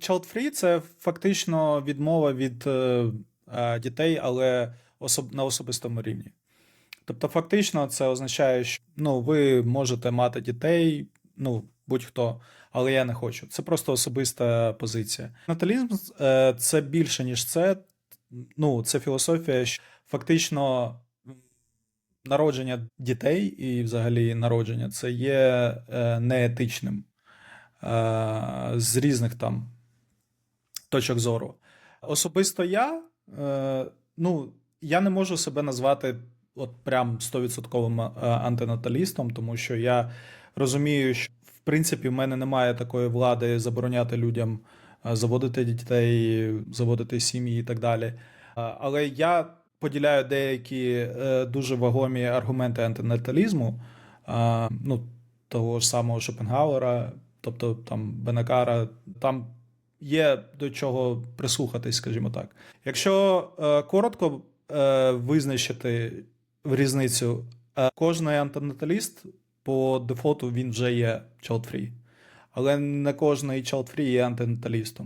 child-free – це фактично відмова від е, е, дітей, але особ, на особистому рівні. Тобто, фактично, це означає, що ну, ви можете мати дітей, ну, будь-хто, але я не хочу. Це просто особиста позиція. Наталізм е, це більше, ніж це. Ну, це філософія, що фактично народження дітей і взагалі народження це є неетичним з різних там точок зору. Особисто я, е, ну, я не можу себе назвати от прям 100% е, антинаталістом, тому що я розумію, що в принципі в мене немає такої влади забороняти людям е, заводити дітей, заводити сім'ї і так далі. Е, Але я поділяю деякі дуже вагомі аргументи антинаталізму, ну, того ж самого Шопенгауера, тобто там Бенакара, там є до чого прислухатись, скажімо так. Якщо е, коротко е, визначити різницю, е, кожний антинаталіст по дефолту він вже є child-free. Але не кожний child-free є антинаталістом.